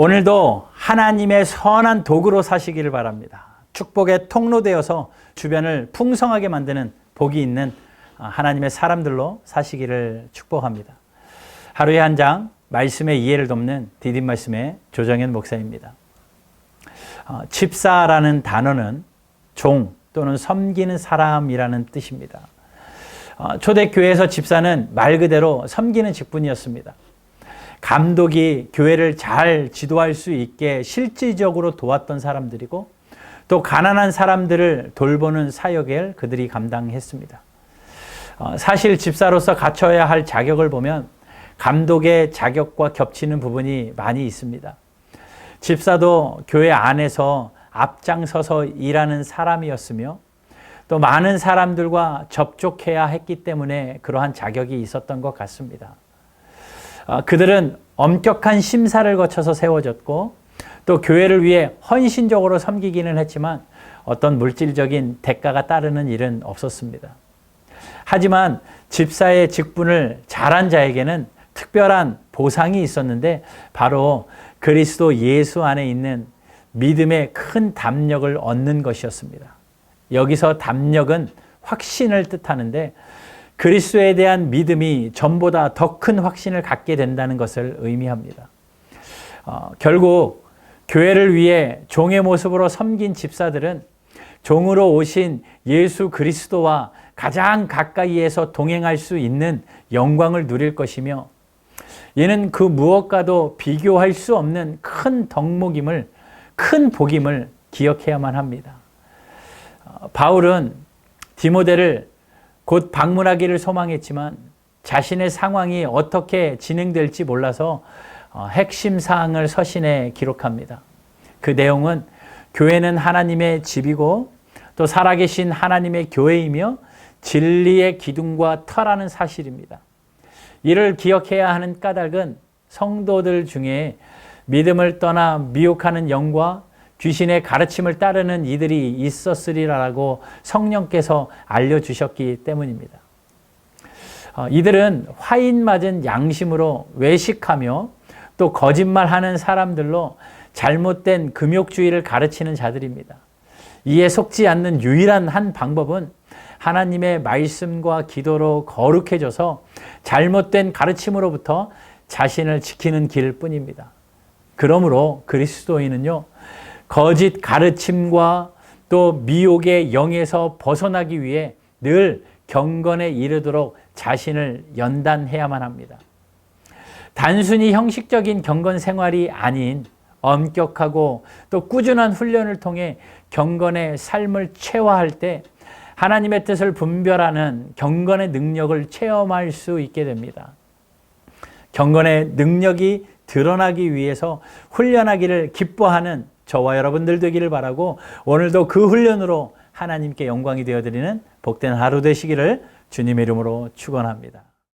오늘도 하나님의 선한 도구로 사시기를 바랍니다. 축복의 통로 되어서 주변을 풍성하게 만드는 복이 있는 하나님의 사람들로 사시기를 축복합니다. 하루에 한 장 말씀의 이해를 돕는 디딤 말씀의 조정현 목사입니다. 어, 집사라는 단어는 종 또는 섬기는 사람이라는 뜻입니다. 어, 초대교회에서 집사는 말 그대로 섬기는 직분이었습니다. 감독이 교회를 잘 지도할 수 있게 실질적으로 도왔던 사람들이고 또 가난한 사람들을 돌보는 사역을 그들이 감당했습니다. 어, 사실 집사로서 갖춰야 할 자격을 보면 감독의 자격과 겹치는 부분이 많이 있습니다. 집사도 교회 안에서 앞장서서 일하는 사람이었으며 또 많은 사람들과 접촉해야 했기 때문에 그러한 자격이 있었던 것 같습니다. 어, 그들은 엄격한 심사를 거쳐서 세워졌고 또 교회를 위해 헌신적으로 섬기기는 했지만 어떤 물질적인 대가가 따르는 일은 없었습니다. 하지만 집사의 직분을 잘한 자에게는 특별한 보상이 있었는데 바로 그리스도 예수 안에 있는 믿음의 큰 담력을 얻는 것이었습니다. 여기서 담력은 확신을 뜻하는데 그리스도에 대한 믿음이 전보다 더 큰 확신을 갖게 된다는 것을 의미합니다. 어, 결국 교회를 위해 종의 모습으로 섬긴 집사들은 종으로 오신 예수 그리스도와 가장 가까이에서 동행할 수 있는 영광을 누릴 것이며 이는 그 무엇과도 비교할 수 없는 큰 덕목임을 큰 복임을 기억해야만 합니다. 어, 바울은 디모데를 곧 방문하기를 소망했지만 자신의 상황이 어떻게 진행될지 몰라서 어, 핵심 사항을 서신에 기록합니다. 그 내용은 교회는 하나님의 집이고 또 살아계신 하나님의 교회이며 진리의 기둥과 터라는 사실입니다. 이를 기억해야 하는 까닭은 성도들 중에 믿음을 떠나 미혹하는 영과 귀신의 가르침을 따르는 이들이 있었으리라고 성령께서 알려주셨기 때문입니다. 어, 이들은 화인 맞은 양심으로 외식하며 또 거짓말하는 사람들로 잘못된 금욕주의를 가르치는 자들입니다. 이에 속지 않는 유일한 한 방법은 하나님의 말씀과 기도로 거룩해져서 잘못된 가르침으로부터 자신을 지키는 길 뿐입니다. 그러므로 그리스도인은요, 거짓 가르침과 또 미혹의 영에서 벗어나기 위해 늘 경건에 이르도록 자신을 연단해야만 합니다. 단순히 형식적인 경건 생활이 아닌 엄격하고 또 꾸준한 훈련을 통해 경건의 삶을 체화할 때 하나님의 뜻을 분별하는 경건의 능력을 체험할 수 있게 됩니다. 경건의 능력이 드러나기 위해서 훈련하기를 기뻐하는 저와 여러분들 되기를 바라고 오늘도 그 훈련으로 하나님께 영광이 되어드리는 복된 하루 되시기를 주님의 이름으로 축원합니다.